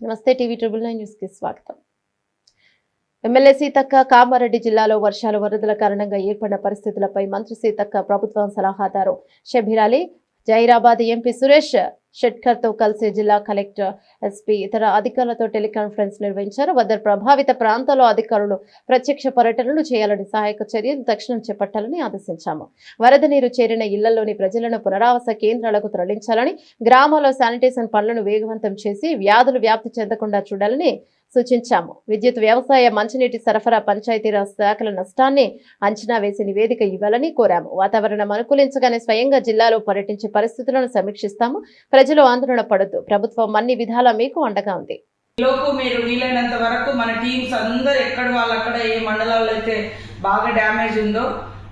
నమస్తే TV triple nine న్యూస్కి స్వాగతం. ఎమ్మెల్యే సీతక్క కామారెడ్డి జిల్లాలో వర్షాలు వరదల కారణంగా ఏర్పడిన పరిస్థితులపై మంత్రి సీతక్క ప్రభుత్వం సలహాదారు షబీర్ అలీ జైరాబాద్ ఎంపీ సురేష్ షెట్కర్తో కలిసి జిల్లా కలెక్టర్ ఎస్పీ ఇతర అధికారులతో టెలికాన్ఫరెన్స్ నిర్వహించారు. వద్దరు ప్రభావిత ప్రాంతాల్లో అధికారులు ప్రత్యక్ష పర్యటనలు చేయాలని సహాయక చర్యలు తక్షణం చేపట్టాలని ఆదేశించాము. వరద నీరు చేరిన ఇళ్ళలోని ప్రజలను పునరావాస కేంద్రాలకు తరలించాలని గ్రామాల్లో శానిటేషన్ పనులను వేగవంతం చేసి వ్యాధులు వ్యాప్తి చెందకుండా చూడాలని సూచించాము. విద్యుత్ వ్యవసాయ మంచినీటి సరఫరా పంచాయతీరాజ్ శాఖల నష్టాన్ని అంచనా వేసి నివేదిక ఇవ్వాలని కోరాము. వాతావరణం అనుకూలించగానే స్వయంగా జిల్లాలో పర్యటించే పరిస్థితులను సమీక్షిస్తాము. ప్రజలు ఆందోళన పడద్దు. ప్రభుత్వం అన్ని విధాలా మీకు అండగా ఉంది. లోపు మీరు వీలైనంత వరకు మన టీమ్స్ అందరు ఎక్కడ వాళ్ళక్కడ ఏ మండలాల్లో అయితే బాగా డ్యామేజ్ ఉందో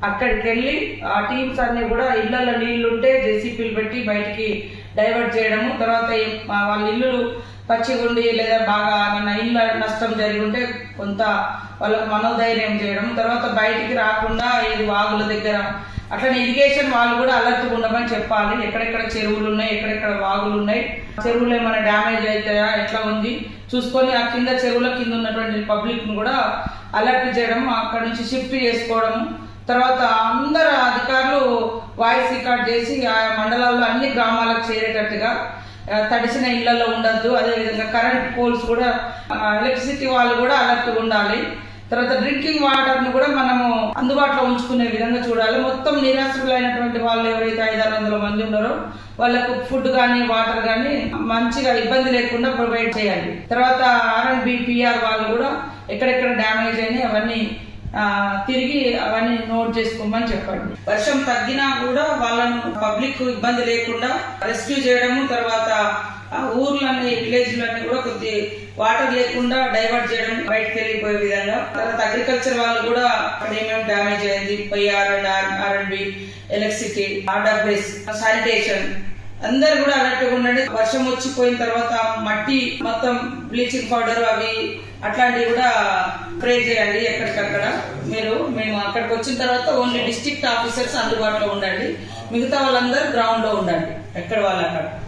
అక్కడికి వెళ్ళి ఆ టీమ్స్ అన్ని కూడా ఇళ్ళలో నీళ్ళుంటే జేసీపీలు పెట్టి బయటికి డైవర్ట్ చేయడము తర్వాత వాళ్ళ ఇల్లు పచ్చిగుండి లేదా బాగా ఏమైనా ఇళ్ళ నష్టం జరిగి ఉంటే కొంత వాళ్ళకు మనోధైర్యం చేయడం తర్వాత బయటికి రాకుండా ఇది వాగుల దగ్గర అట్లనే ఇరిగేషన్ వాళ్ళు కూడా అలర్ట్ ఉండమని చెప్పాలి. ఎక్కడెక్కడ చెరువులు ఉన్నాయి ఎక్కడెక్కడ వాగులు ఉన్నాయి చెరువులు ఏమైనా డ్యామేజ్ అవుతాయా ఎట్లా ఉంది చూసుకొని ఆ కింద చెరువుల కింద ఉన్నటువంటి పబ్లిక్ను కూడా అలర్ట్ చేయడం అక్కడ నుంచి షిఫ్ట్ చేసుకోవడం తర్వాత అందరు అధికారులు వాయిస్ రికార్డ్ చేసి ఆ మండలాల్లో అన్ని గ్రామాలకు చేరేటట్టుగా తడిసిన ఇళ్ళలో ఉండద్దు. అదేవిధంగా కరెంట్ పోల్స్ కూడా ఎలక్ట్రిసిటీ వాళ్ళు కూడా అలర్ట్ ఉండాలి. తర్వాత డ్రింకింగ్ వాటర్ను కూడా మనము అందుబాటులో ఉంచుకునే విధంగా చూడాలి. మొత్తం నిరాశ్రులైనటువంటి వాళ్ళు ఎవరైతే ఐదారు వందల మంది ఉన్నారో వాళ్ళకు ఫుడ్ కానీ వాటర్ కానీ మంచిగా ఇబ్బంది లేకుండా ప్రొవైడ్ చేయాలి. తర్వాత ఆర్ వాళ్ళు కూడా ఎక్కడెక్కడ డ్యామేజ్ అయినాయి అవన్నీ తిరిగి అవన్నీ నోట్ చేసుకోమని చెప్పండి. వర్షం తగ్గినా కూడా వాళ్ళను పబ్లిక్ ఇబ్బంది లేకుండా రెస్క్యూ చేయడము తర్వాత ఆ విలేజ్లన్నీ కూడా కొద్ది వాటర్ లేకుండా డైవర్ట్ చేయడం బయటకు వెళ్ళిపోయే విధంగా. తర్వాత అగ్రికల్చర్ వాళ్ళు కూడా అక్కడ ఏమేమి డ్యామేజ్ అయింది PR and R and B electricity RWS sanitation. అందరు కూడా అలర్ట్గా ఉండండి. వర్షం వచ్చిపోయిన తర్వాత మట్టి మొత్తం బ్లీచింగ్ పౌడర్ అవి అట్లాంటివి కూడా స్ప్రే చేయండి ఎక్కడికక్కడ. మీరు మేము అక్కడికి వచ్చిన తర్వాత ఓన్లీ డిస్ట్రిక్ట్ ఆఫీసర్స్ అందుబాటులో ఉండండి. మిగతా వాళ్ళందరూ గ్రౌండ్లో ఉండండి. ఎక్కడ వాళ్ళు అక్కడ.